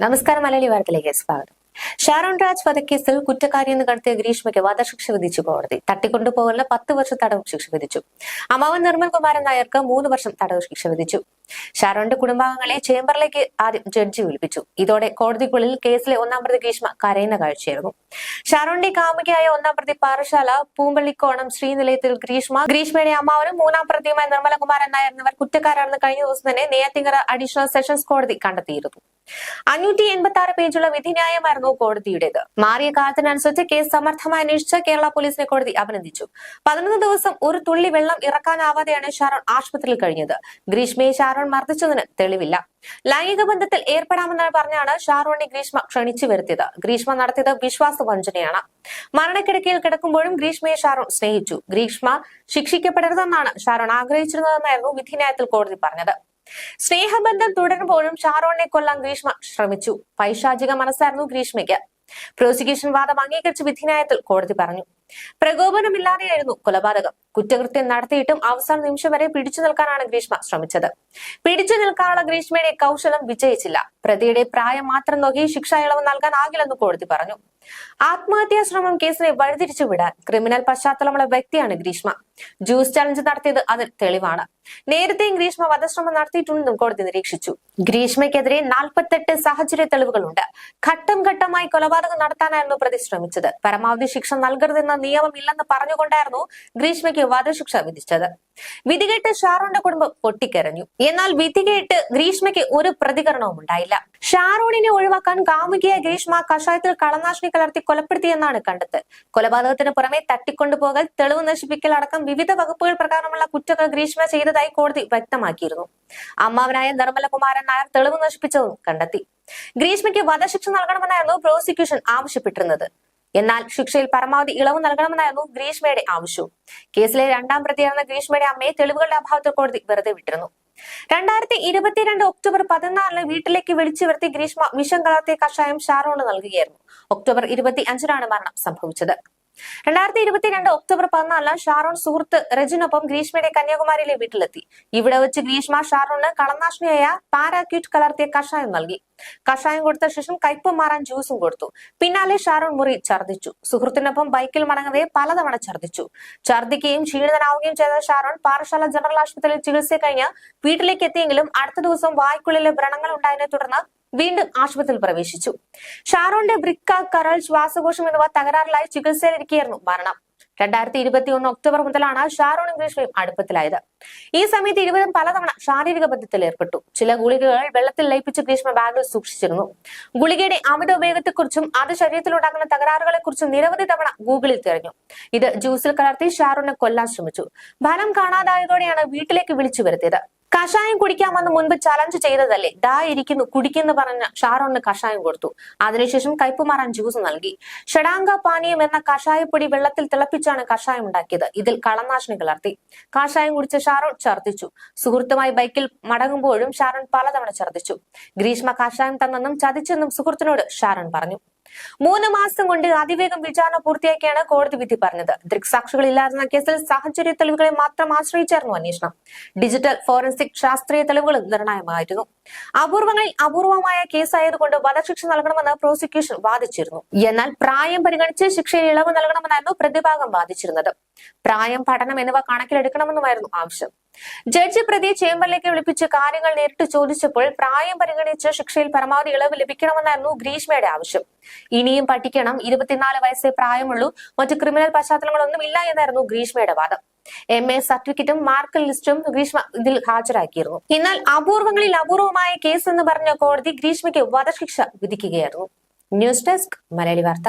നമസ്കാരം മലയാളി വാർത്തയിലേക്ക് സ്വാഗതം. ഷാരോൺ രാജ് വധക്കേസിൽ കുറ്റക്കാരിയെന്ന് കണ്ടെത്തിയ ഗ്രീഷ്മയ്ക്ക് വധശിക്ഷ വിധിച്ചു കോടതി. തട്ടിക്കൊണ്ടുപോകലിന് പത്ത് വർഷം തടവ് ശിക്ഷ വിധിച്ചു. അമാവൻ നിർമ്മൽ കുമാരൻ നായർക്ക് മൂന്ന് വർഷം തടവ് ശിക്ഷ വിധിച്ചു. ഷാരോന്റെ കുടുംബാംഗങ്ങളെ ചേംബറിലേക്ക് ആദ്യം ജഡ്ജി വിളിപ്പിച്ചു. ഇതോടെ കോടതിക്കുള്ളിൽ കേസിലെ ഒന്നാം പ്രതി ഗ്രീഷ്മ കരയുന്ന കാഴ്ചയായിരുന്നു. ഷാരോന്റെ കാമുകിയായ ഒന്നാം പ്രതി പാറശാല പൂമ്പള്ളിക്കോണം ശ്രീനിലയത്തിൽ ഗ്രീഷ്മ ഗ്രീഷ്മയുടെ അമ്മാവനും മൂന്നാം പ്രതിയുമായ നിർമ്മലകുമാരൻ നായർ എന്നിവർ കുറ്റക്കാരാണെന്ന് കഴിഞ്ഞ ദിവസം തന്നെ നെയ്യാറ്റിങ്കര അഡീഷണൽ സെഷൻസ് കോടതി കണ്ടെത്തിയിരുന്നു. അഞ്ഞൂറ്റി എൺപത്തി ആറ് പേജുള്ള വിധിന്യായമായിരുന്നു കോടതിയുടേത്. മാറിയ കാലത്തിനനുസരിച്ച് കേസ് സമർത്ഥമായി അന്വേഷിച്ച കേരള പോലീസിനെ കോടതി അഭിനന്ദിച്ചു. പതിനൊന്ന് ദിവസം ഒരു തുള്ളി വെള്ളം ഇറക്കാനാവാതെയാണ് ഷാരോൺ ആശുപത്രിയിൽ കഴിഞ്ഞത്. ഗ്രീഷ്മയെ ഷാരോൺ മർദ്ദിച്ചതിന് തെളിവില്ല. ലൈംഗിക ബന്ധത്തിൽ ഏർപ്പെടാമെന്ന് പറഞ്ഞാണ് ഷാറോണിനെ ഗ്രീഷ്മ ക്ഷണിച്ചു വരുത്തിയത്. ഗ്രീഷ്മ നടത്തിയത് വിശ്വാസ വഞ്ചനയാണ് മരണക്കിടക്കയിൽ കിടക്കുമ്പോഴും ഗ്രീഷ്മയെ ഷാറോൺ സ്നേഹിച്ചു. ഗ്രീഷ്മ ശിക്ഷിക്കപ്പെടരുതെന്നാണ് ഷാറോൺ ആഗ്രഹിച്ചിരുന്നതെന്നായിരുന്നു വിധിന്യായത്തിൽ കോടതി പറഞ്ഞത്. സ്നേഹബന്ധം തുടരുമ്പോഴും ഷാറോണിനെ കൊല്ലാൻ ഗ്രീഷ്മ ശ്രമിച്ചു. പൈശാചിക മനസ്സായിരുന്നു ഗ്രീഷ്മയ്ക്ക്. പ്രോസിക്യൂഷൻ വാദം അംഗീകരിച്ച വിധിന്യായത്തിൽ കോടതി പറഞ്ഞു. പ്രകോപനമില്ലാതെയായിരുന്നു കൊലപാതകം. കുറ്റകൃത്യം നടത്തിയിട്ടും അവസാന നിമിഷം വരെ പിടിച്ചു നിൽക്കാനാണ് ഗ്രീഷ്മ ശ്രമിച്ചത്. പിടിച്ചു നിൽക്കാനുള്ള ഗ്രീഷ്മയുടെ കൗശലം വിജയിച്ചില്ല. പ്രതിയുടെ പ്രായം മാത്രം നോക്കി ശിക്ഷ ഇളവ് നൽകാനാകില്ലെന്ന് കോടതി പറഞ്ഞു. ആത്മഹത്യാ ശ്രമം കേസിനെ വഴിതിരിച്ചു വിടാൻ ക്രിമിനൽ പശ്ചാത്തലമുള്ള വ്യക്തിയാണ് ഗ്രീഷ്മ. ജ്യൂസ് ചലഞ്ച് നടത്തിയത് അതിൽ തെളിവാണ്. നേരത്തെയും ഗ്രീഷ്മ വധശ്രമം നടത്തിയിട്ടുണ്ടെന്നും കോടതി നിരീക്ഷിച്ചു. ഗ്രീഷ്മയ്ക്കെതിരെ നാൽപ്പത്തെട്ട് സാഹചര്യ തെളിവുകളുണ്ട്. ഘട്ടം ഘട്ടമായി കൊലപാതകം നടത്താനായിരുന്നു പ്രതി ശ്രമിച്ചത്. പരമാവധി ശിക്ഷ നൽകരുതെന്ന നിയമമില്ലെന്ന് പറഞ്ഞുകൊണ്ടായിരുന്നു ഗ്രീഷ്മയ്ക്ക് വധശിക്ഷ വിധിച്ചത്. വിധികെട്ട് ഷാറോന്റെ കുടുംബം പൊട്ടിക്കരഞ്ഞു. എന്നാൽ വിധികെട്ട് ഗ്രീഷ്മയ്ക്ക് ഒരു പ്രതികരണവും ഉണ്ടായില്ല. ഷാറോണിനെ ഒഴിവാക്കാൻ കാമുകിയ ഗ്രീഷ്മ കഷായത്തിൽ കളനാശിനി കലർത്തി കൊലപ്പെടുത്തിയെന്നാണ് കണ്ടെത്തൽ. കൊലപാതകത്തിന് പുറമെ തട്ടിക്കൊണ്ടുപോകൽ തെളിവ് നശിപ്പിക്കൽ അടക്കം വിവിധ വകുപ്പുകൾ പ്രകാരമുള്ള കുറ്റങ്ങൾ ഗ്രീഷ്മ ചെയ്തതായി കോടതി വ്യക്തമാക്കിയിരുന്നു. അമ്മാവനായ നിർമ്മലകുമാരൻ നായർ തെളിവ് നശിപ്പിച്ചതും കണ്ടെത്തി. ഗ്രീഷ്മയ്ക്ക് വധശിക്ഷ നൽകണമെന്നായിരുന്നു പ്രോസിക്യൂഷൻ ആവശ്യപ്പെട്ടിരുന്നത്. എന്നാൽ ശിക്ഷയിൽ പരമാവധി ഇളവ് നൽകണമെന്നായിരുന്നു ഗ്രീഷ്മയുടെ ആവശ്യവും. കേസിലെ രണ്ടാം പ്രതിയായിരുന്ന ഗ്രീഷ്മയുടെ അമ്മയെ തെളിവുകളുടെ അഭാവത്തിൽ കോടതി വെറുതെ വിട്ടിരുന്നു. രണ്ടായിരത്തി ഇരുപത്തിരണ്ട് ഒക്ടോബർ പതിനാലിന് വീട്ടിലേക്ക് വിളിച്ചു വരുത്തി ഗ്രീഷ്മ വിഷം കലർത്തിയ കഷായം ഷാറോണ് നൽകുകയായിരുന്നു. ഒക്ടോബർ ഇരുപത്തി അഞ്ചിനാണ് മരണം സംഭവിച്ചത്. രണ്ടായിരത്തി ഇരുപത്തിരണ്ട് ഒക്ടോബർ പതിനാലിന് ഷാറോൺ സുഹൃത്ത് രജിനൊപ്പം ഗ്രീഷ്മയുടെ കന്യാകുമാരിയിലെ വീട്ടിലെത്തി. ഇവിടെ വെച്ച് ഗ്രീഷ്മ ഷാറോണിന് കളനാശിനിയായ പാരാക്യൂട്ട് കലർത്തിയ കഷായം നൽകി. കഷായം കൊടുത്ത ശേഷം കയ്പ് മാറാൻ ജ്യൂസും കൊടുത്തു. പിന്നാലെ ഷാറോൺ മുറി ഛർദ്ദിച്ചു. സുഹൃത്തിനൊപ്പം ബൈക്കിൽ മടങ്ങവേ പലതവണ ഛർദ്ദിച്ചു. ഛർദ്ദിക്കുകയും ക്ഷീണിതനാവുകയും ചെയ്ത ഷാറോൺ പാറശാല ജനറൽ ആശുപത്രിയിൽ ചികിത്സ കഴിഞ്ഞ് വീട്ടിലേക്ക് എത്തിയെങ്കിലും അടുത്ത ദിവസം വായ്ക്കുള്ളിലെ വ്രണങ്ങൾ ഉണ്ടായതിനെ തുടർന്ന് വീണ്ടും ആശുപത്രിയിൽ പ്രവേശിച്ചു. ഷാറോന്റെ ബ്രിക്ക കരൾ ശ്വാസകോശം എന്നിവ തകരാറിലായി ചികിത്സയിലിരിക്കുകയായിരുന്നു മരണം. രണ്ടായിരത്തി ഇരുപത്തി ഒന്ന് ഒക്ടോബർ മുതലാണ് ഷാറോണും ഗ്രീഷ്മയും അടുപ്പത്തിലായത്. ഈ സമയത്ത് ഇരുവരും പലതവണ ശാരീരിക ബന്ധത്തിൽ ഏർപ്പെട്ടു. ചില ഗുളികകൾ വെള്ളത്തിൽ ലയിപ്പിച്ച് ഗ്രീഷ്മ ബാഗിൽ സൂക്ഷിച്ചിരുന്നു. ഗുളികയുടെ അമിത ഉപയോഗത്തെക്കുറിച്ചും അത് ശരീരത്തിലുണ്ടാകുന്ന തകരാറുകളെക്കുറിച്ചും നിരവധി തവണ ഗൂഗിളിൽ തിരഞ്ഞു. ഇത് ജ്യൂസിൽ കലർത്തി ഷാറോണിനെ കൊല്ലാൻ ശ്രമിച്ചു. ഫലം കാണാതായതോടെയാണ് വീട്ടിലേക്ക് വിളിച്ചു വരുത്തിയത്. കഷായം കുടിക്കാമെന്ന് മുൻപ് ചലഞ്ച് ചെയ്തതല്ലേ? ദാ ഇരിക്കുന്നു കുടിക്കുന്നു പറഞ്ഞ ഷാറോണിന് കഷായം കൊടുത്തു. അതിനുശേഷം കയ്പുമാറാൻ ജ്യൂസ് നൽകി. ഷഡാംഗ പാനീയം എന്ന കഷായപ്പൊടി വെള്ളത്തിൽ തിളപ്പിച്ചാണ് കഷായം ഉണ്ടാക്കിയത്. ഇതിൽ കളനാശിനി കലർത്തി. കഷായം കുടിച്ച ഷാറോൺ ഛർദ്ദിച്ചു. സുഹൃത്തുമായി ബൈക്കിൽ മടങ്ങുമ്പോഴും ഷാറോൺ പലതവണ ഛർദ്ദിച്ചു. ഗ്രീഷ്മ കഷായം തന്നെന്നും ചതിച്ചെന്നും സുഹൃത്തിനോട് ഷാറോൺ പറഞ്ഞു. മൂന്ന് മാസം കൊണ്ട് അതിവേഗം വിചാരണ പൂർത്തിയാക്കിയാണ് കോടതി വിധി പറഞ്ഞത്. ദൃക്സാക്ഷികൾ ഇല്ലാതിരുന്ന കേസിൽ സാഹചര്യ തെളിവുകളെ മാത്രം ആശ്രയിച്ചായിരുന്നു അന്വേഷണം. ഡിജിറ്റൽ ഫോറൻസിക് ശാസ്ത്രീയ തെളിവുകളും നിർണായകമായിരുന്നു. അപൂർവങ്ങളിൽ അപൂർവമായ കേസായതുകൊണ്ട് വധശിക്ഷ നൽകണമെന്ന് പ്രോസിക്യൂഷൻ വാദിച്ചിരുന്നു. എന്നാൽ പ്രായം പരിഗണിച്ച് ശിക്ഷയിൽ ഇളവ് നൽകണമെന്നായിരുന്നു പ്രതിഭാഗം വാദിച്ചിരുന്നത്. പ്രായം പഠനം എന്നിവ കണക്കിലെടുക്കണമെന്നുമായിരുന്നു ആവശ്യം. ജഡ്ജി പ്രതി ചേംബറിലേക്ക് വിളിപ്പിച്ച് കാര്യങ്ങൾ നേരിട്ട് ചോദിച്ചപ്പോൾ പ്രായം പരിഗണിച്ച് ശിക്ഷയിൽ പരമാവധി ഇളവ് ലഭിക്കണമെന്നായിരുന്നു ഗ്രീഷ്മയുടെ ആവശ്യം. ഇനിയും പഠിക്കണം ഇരുപത്തിനാല് വയസ്സേ പ്രായമുള്ളൂ മറ്റു ക്രിമിനൽ പശ്ചാത്തലങ്ങളൊന്നും ഇല്ല എന്നായിരുന്നു ഗ്രീഷ്മയുടെ വാദം. എം എ സർട്ടിഫിക്കറ്റും മാർക്ക് ലിസ്റ്റും ഗ്രീഷ്മ ഇതിൽ ഹാജരാക്കിയിരുന്നു. എന്നാൽ അപൂർവങ്ങളിൽ അപൂർവമായ കേസ് എന്ന് പറഞ്ഞ കോടതി ഗ്രീഷ്മയ്ക്ക് വധശിക്ഷ വിധിക്കുകയായിരുന്നു. ന്യൂസ് ഡെസ്ക് മലയാളി വാർത്ത.